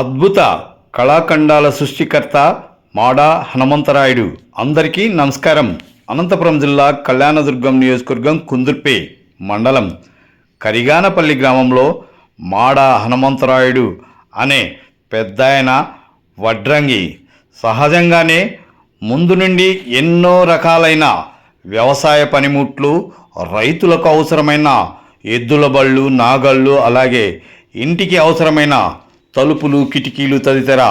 అద్భుత కళాఖండాల సృష్టికర్త మాడా హనుమంతరాయుడు. అందరికీ నమస్కారం. అనంతపురం జిల్లా కళ్యాణదుర్గం నియోజకవర్గం కుందుర్పే మండలం కరిగానపల్లి గ్రామంలో మాడా హనుమంతరాయుడు అనే పెద్దాయన వడ్రంగి సహజంగానే ముందు నుండి ఎన్నో రకాలైన వ్యవసాయ పనిముట్లు రైతులకు అవసరమైన ఎద్దుల బళ్ళు నాగళ్ళు అలాగే ఇంటికి అవసరమైన తలుపులు కిటికీలు తదితర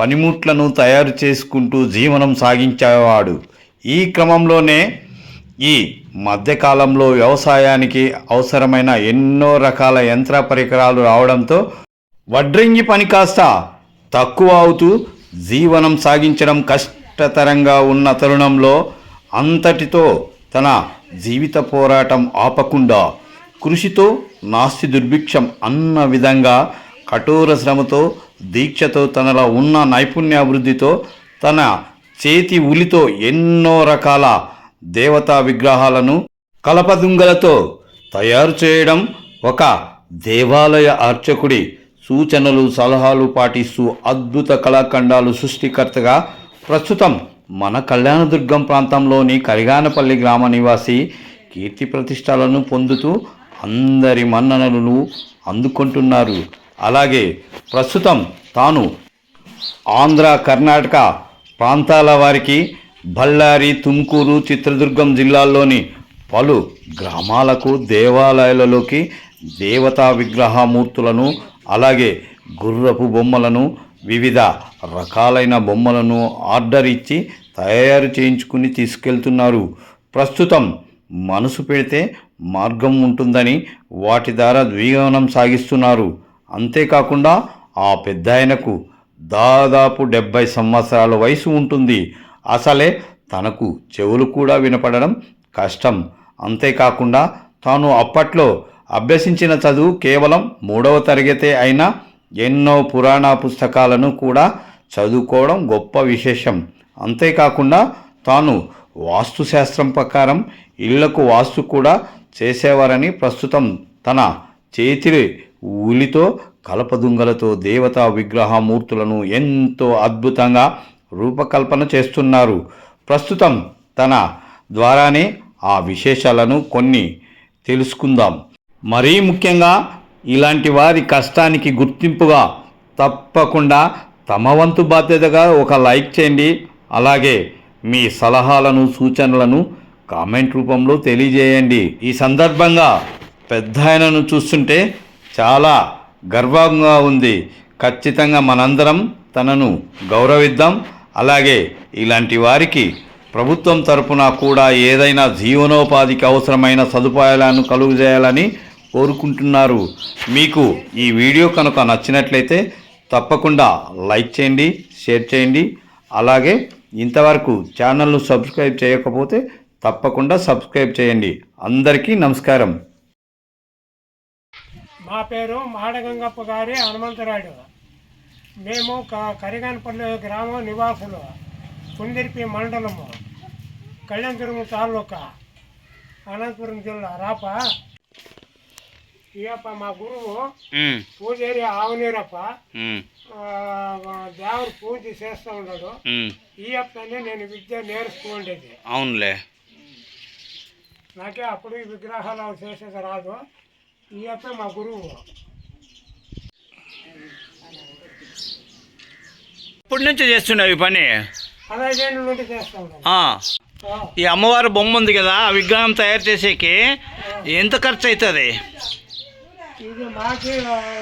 పనిముట్లను తయారు చేసుకుంటూ జీవనం సాగించేవాడు. ఈ క్రమంలోనే ఈ మధ్యకాలంలో వ్యవసాయానికి అవసరమైన ఎన్నో రకాల యంత్ర పరికరాలు రావడంతో వడ్రంగి పని కాస్త తక్కువ అవుతూ జీవనం సాగించడం కష్టతరంగా ఉన్న తరుణంలో అంతటితో తన జీవిత పోరాటం ఆపకుండా కృషితో నాస్తి దుర్భిక్షం అన్న విధంగా కఠోర శ్రమతో దీక్షతో తనలో ఉన్న నైపుణ్యాభివృద్ధితో తన చేతి ఉలితో ఎన్నో రకాల దేవతా విగ్రహాలను కలపదుంగలతో తయారు చేయడం ఒక దేవాలయ అర్చకుడి సూచనలు సలహాలు పాటిస్తూ అద్భుత కళాఖండాలు సృష్టికర్తగా ప్రస్తుతం మన కళ్యాణదుర్గం ప్రాంతంలోని కరిగానపల్లి గ్రామ నివాసి కీర్తి ప్రతిష్టలను పొందుతూ అందరి మన్ననలను అందుకుంటున్నారు. అలాగే ప్రస్తుతం తాను ఆంధ్ర కర్ణాటక ప్రాంతాల వారికి బళ్ళారి తుమ్కూరు చిత్రదుర్గం జిల్లాల్లోని పలు గ్రామాలకు దేవాలయాలలోకి దేవతా విగ్రహమూర్తులను అలాగే గుర్రపు బొమ్మలను వివిధ రకాలైన బొమ్మలను ఆర్డర్ ఇచ్చి తయారు చేయించుకుని తీసుకెళ్తున్నారు. ప్రస్తుతం మనసు పెడితే మార్గం ఉంటుందని వాటి ద్వారా జీవనం సాగిస్తున్నారు. అంతేకాకుండా ఆ పెద్దాయనకు దాదాపు డెబ్భై సంవత్సరాల వయసు ఉంటుంది. అసలే తనకు చెవులు కూడా వినపడడం కష్టం. అంతేకాకుండా తాను అప్పట్లో అభ్యసించిన చదువు కేవలం మూడవ తరగతి అయినా ఎన్నో పురాణ పుస్తకాలను కూడా చదువుకోవడం గొప్ప విశేషం. అంతేకాకుండా తాను వాస్తుశాస్త్రం ప్రకారం ఇళ్ళకు వాస్తు కూడా చేసేవారని ప్రస్తుతం తన చేతి ఉలితో కలపదుంగలతో దేవతా విగ్రహమూర్తులను ఎంతో అద్భుతంగా రూపకల్పన చేస్తున్నారు. ప్రస్తుతం తన ద్వారానే ఆ విశేషాలను కొన్ని తెలుసుకుందాం. మరీ ముఖ్యంగా ఇలాంటి వారి కష్టానికి గుర్తింపుగా తప్పకుండా తమ వంతు బాధ్యతగా ఒక లైక్ చేయండి. అలాగే మీ సలహాలను సూచనలను కామెంట్ రూపంలో తెలియజేయండి. ఈ సందర్భంగా పెద్ద ఆయనను చూస్తుంటే చాలా గర్వంగా ఉంది. ఖచ్చితంగా మనందరం తనను గౌరవిద్దాం. అలాగే ఇలాంటి వారికి ప్రభుత్వం తరపున కూడా ఏదైనా జీవనోపాధికి అవసరమైన సదుపాయాలను కలుగజేయాలని కోరుకుంటున్నారు. మీకు ఈ వీడియో కనుక నచ్చినట్లయితే తప్పకుండా లైక్ చేయండి షేర్ చేయండి. అలాగే ఇంతవరకు ఛానల్ను సబ్స్క్రైబ్ చేయకపోతే తప్పకుండా సబ్స్క్రైబ్ చేయండి. అందరికీ నమస్కారం. మా పేరు మాడగంగప్ప గారి హనుమంతరాయుడు. మేము క కరిగానపల్లి గ్రామం నివాసులు కుందిరిపి మండలము కళ్యాణదుర్గం తాలూకా అనంతపురం జిల్లా రాప. ఈయప్ప మా గురువు పూజారి ఆవునీరప్ప. దేవుడు పూజ చేస్తూ ఉన్నాడు. ఈ అప్పనే నేను విద్య నేర్చుకోండేది అవునులే. నాకే అప్పుడు ఈ విగ్రహాలు చేసేది రాదు. ఈ అప్ప మా గురువు. ఇప్పటి నుంచి చేస్తున్నావు ఈ పని? పదహైదేళ్ళ నుండి చేస్తూ ఉన్నాను ఆ, ఆ. ఈ అమ్మవారి బొమ్మ ఉంది కదా ఆ విగ్రహం తయారు చేసేకి ఎంత ఖర్చు అవుతుంది ఇది మాకి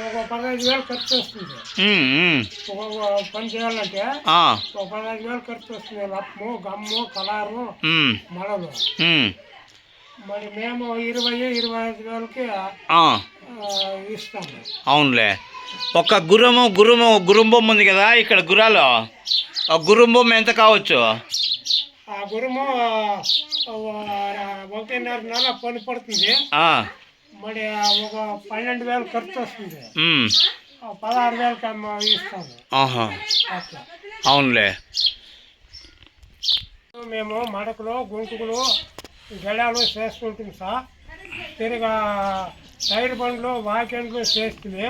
ఒక పదహైదు వేలు ఖర్చు వస్తుంది. ఉమ్, ఉమ్. ఒక ఒక పని చేయాలంటే ఆ, ఒక పదహైదు వేలు ఖర్చు వస్తుంది. లప్ము గమ్ము కలారు ఉమ్, మడలు. ఉమ్. మరి మేము ఇరవై ఇరవై ఐదు వేలకి ఇస్తాము అవునులే. ఒక గుర్రము గుర్రం బొమ్మ ఉంది కదా ఇక్కడ గుర్రాలు. ఆ గుర్రం బొమ్మ ఎంత కావచ్చు? ఆ గురుము ఒకటిన్నర నెల పని పడుతుంది. మరి ఒక పన్నెండు వేలు ఖర్చు వస్తుంది. పదహారు వేలకి ఇస్తాము. అవునులే. మేము మడకలు గుంటుకులు గెడాలు చేసుకుంటుంది సార్ తిరిగా టైర్ బండ్లు వాకెండ్లు చేస్తుంది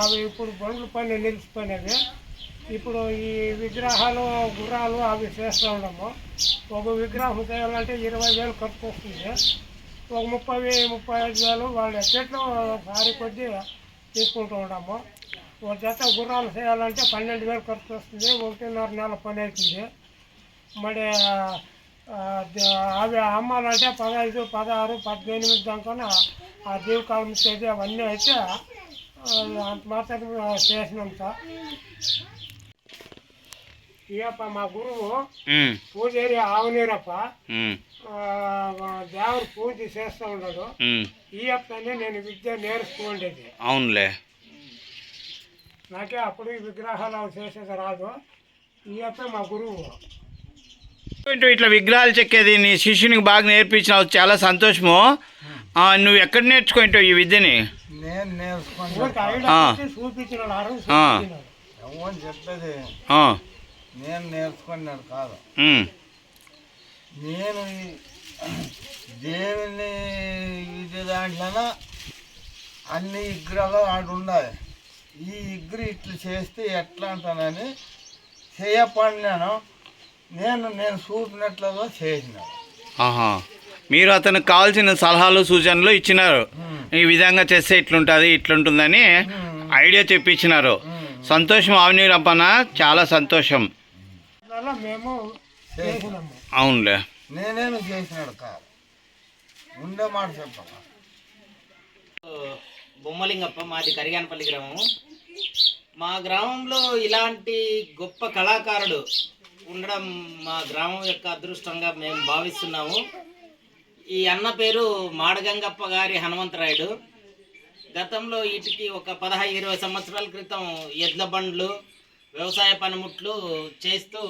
అవి ఇప్పుడు బండ్లు పని నిలిచిపోయినవి. ఇప్పుడు ఈ విగ్రహాలు గుర్రాలు అవి చేస్తూ ఉండము ఒక విగ్రహం చేయాలంటే ఇరవై వేలు ఖర్చు వస్తుంది. ఒక ముప్పై ముప్పై ఐదు వేలు వాళ్ళ చెట్లు సారి కొద్దీ తీసుకుంటూ ఉండము ఒక జత గుర్రాలు చేయాలంటే పన్నెండు వేలు ఖర్చు వస్తుంది. ఒకటిన్నర నెల పని అవుతుంది మరి అవి అమ్మాలంటే పదహైదు పదహారు పద్దెనిమిది దాకా ఆ జీవకాలం ఇచ్చేది అవన్నీ అయితే అంత మాత్రం చేసినాం సార్. మా గురువు పూజారి ఆవునీరప్ప. దేవుడు పూజ చేస్తూ ఉన్నాడు. ఈయప్పనే నేను విద్య నేర్చుకోండేది అవునులే. నాకే అప్పుడు విగ్రహాలు అవి చేసేది రాదు. ఈయప్ప మా గురువు. ఇట్లా విగ్రహాలు చెక్కేది నీ శిష్యునికి బాగా నేర్పించినావు చాలా సంతోషము. ఆ, నువ్వు ఎక్కడ నేర్చుకుంటావు ఈ విద్యని? నేను చెప్పేది? నేర్చుకున్నాడు కాదు. నేను ఈ దేవుని ఇది దాంట్లోన అన్ని విగ్రహాలు ఆడు ఉన్నాయి ఈ విగ్రహం ఇట్లా చేస్తే ఎట్లా అంటానని చేయపడినాను. నేను నేను చూపినట్లుగా చేసినాను ఆహా. మీరు అతనికి కావాల్సిన సలహాలు సూచనలు ఇచ్చినారు. ఈ విధంగా చేస్తే ఇట్లుంటుంది ఇట్లుంటుందని ఐడియా చెప్పించినారు. సంతోషం ఆవినీరప్పన చాలా సంతోషం. మేము చేసినాము. అవునులే. నేనేమి చేసినాడు కాదు. ఉండే మాట చెప్పాలి. బొమ్మలింగప్ప మాది కరిగానపల్లి గ్రామము. మా గ్రామంలో ఇలాంటి గొప్ప కళాకారుడు ఉండడం మా గ్రామం యొక్క అదృష్టంగా మేము భావిస్తున్నాము. ఈ అన్న పేరు మాడగంగప్ప గారి హనుమంతరాయుడు. గతంలో వీటికి ఒక పదహైదు ఇరవై సంవత్సరాల క్రితం ఎడ్ల బండ్లు వ్యవసాయ పనిముట్లు చేస్తూ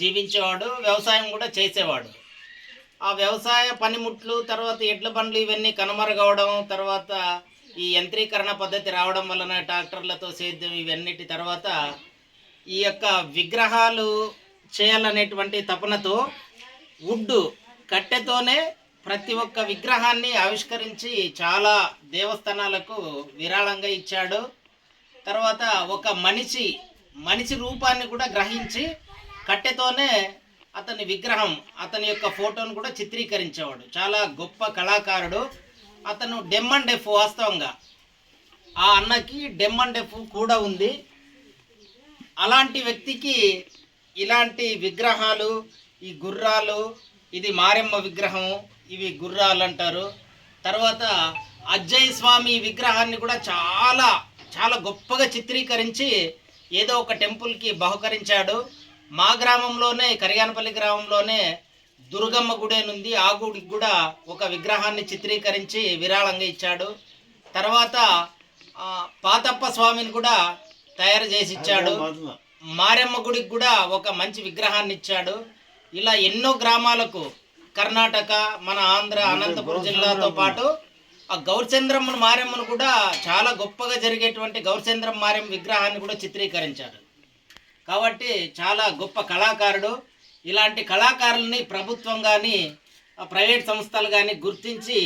జీవించేవాడు వ్యవసాయం కూడా చేసేవాడు. ఆ వ్యవసాయ పనిముట్లు తర్వాత ఎడ్ల బండ్లు ఇవన్నీ కనుమరుగవడం తర్వాత ఈ యంత్రీకరణ పద్ధతి రావడం వలన ట్రాక్టర్లతో సేద్యం ఇవన్నిటి తర్వాత ఈ యొక్క విగ్రహాలు చేయాలనేటువంటి తపనతో వుడ్ కట్టెతోనే ప్రతి ఒక్క విగ్రహాన్ని ఆవిష్కరించి చాలా దేవస్థానాలకు విరాళంగా ఇచ్చాడు. తర్వాత ఒక మనిషి మనిషి రూపాన్ని కూడా గ్రహించి కట్టెతోనే అతని విగ్రహం అతని యొక్క ఫోటోను కూడా చిత్రీకరించేవాడు. చాలా గొప్ప కళాకారుడు. అతను డెమ్ అండ్ డెఫ్ వాస్తవంగా. ఆ అన్నకి డెమ్ అండ్ డెఫ్ కూడా ఉంది. అలాంటి వ్యక్తికి ఇలాంటి విగ్రహాలు ఈ గుర్రాలు ఇది మారెమ్మ విగ్రహం ఇవి గుర్రాలు అంటారు. తర్వాత అజయ్ స్వామి విగ్రహాన్ని కూడా చాలా చాలా గొప్పగా చిత్రీకరించి ఏదో ఒక టెంపుల్కి బహుకరించాడు. మా గ్రామంలోనే కరియానపల్లి గ్రామంలోనే దుర్గమ్మ గుడేనుంది ఆ గుడికి కూడా ఒక విగ్రహాన్ని చిత్రీకరించి విరాళంగా ఇచ్చాడు. తర్వాత పాతప్ప స్వామిని కూడా తయారు చేసి ఇచ్చాడు మారెమ్మ గుడికి కూడా ఒక మంచి విగ్రహాన్ని ఇచ్చాడు. ఇలా ఎన్నో గ్రామాలకు కర్ణాటక మన ఆంధ్ర అనంతపురం జిల్లాతో పాటు ఆ గౌరచంద్రమ్మను మారెమ్మను కూడా చాలా గొప్పగా జరిగేటువంటి గౌరచంద్రం మారెమ్మ విగ్రహాన్ని కూడా చిత్రీకరించాడు. కాబట్టి చాలా గొప్ప కళాకారుడు. ఇలాంటి కళాకారుల్ని ప్రభుత్వం కానీ ప్రైవేట్ సంస్థలు కానీ గుర్తించి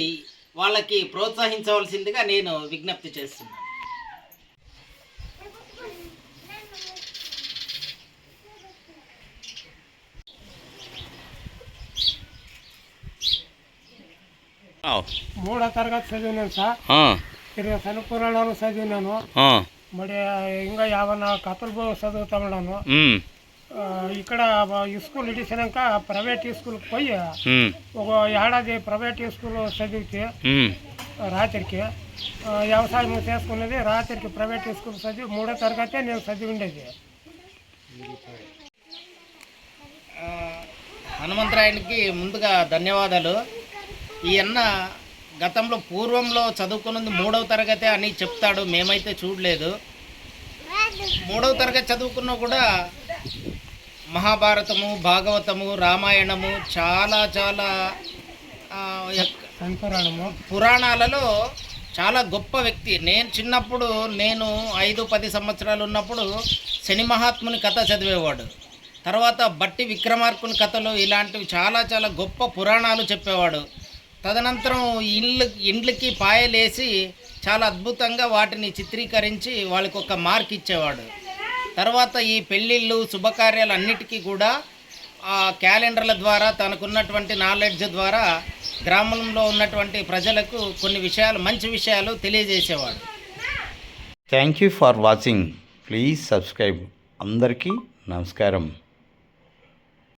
వాళ్ళకి ప్రోత్సహించవలసిందిగా నేను విజ్ఞప్తి చేస్తున్నాను. మూడో తరగతి చదివినాను సార్. ఆ, ఇరవై శని పురాణాలు చదివినాను మరి ఇంకా యాభై కథలు బో- చదువుతా ఉన్నాను. ఉమ్, ఆ, ఇక్కడ ఈ స్కూల్ ఇడిచినాక ప్రైవేట్ స్కూల్కి పోయి ఒక ఏడాది ప్రైవేట్ స్కూల్ చదివితే. రాత్రికి వ్యవసాయం చేసుకునేది రాత్రికి ప్రైవేట్ స్కూల్ చదివి మూడో తరగతి నేను చదివి ఉండేది. హనుమంతరాయునికి ముందుగా ధన్యవాదాలు. ఈ అన్న గతంలో పూర్వంలో చదువుకున్నది మూడవ తరగతి అని చెప్తాడు. మేమైతే చూడలేదు. మూడవ తరగతి చదువుకున్నా కూడా మహాభారతము భాగవతము రామాయణము చాలా చాలా పురాణాలలో చాలా గొప్ప వ్యక్తి. నేను చిన్నప్పుడు నేను ఐదు పది సంవత్సరాలు ఉన్నప్పుడు శని మహాత్ముని కథ చదివేవాడు. తర్వాత బట్టి విక్రమార్కుని కథలు ఇలాంటివి చాలా చాలా గొప్ప పురాణాలు చెప్పేవాడు. తదనంతరం ఇల్లు ఇండ్లకి పాయలేసి చాలా అద్భుతంగా వాటిని చిత్రీకరించి వాళ్ళకి ఒక మార్క్ ఇచ్చేవాడు. తర్వాత ఈ పెళ్ళిళ్ళు శుభకార్యాలు అన్నిటికీ కూడా ఆ క్యాలెండర్ల ద్వారా తనకున్నటువంటి నాలెడ్జ్ ద్వారా గ్రామంలో ఉన్నటువంటి ప్రజలకు కొన్ని విషయాలు మంచి విషయాలు తెలియజేసేవాడు. Thank you for watching please subscribe అందరికీ నమస్కారం.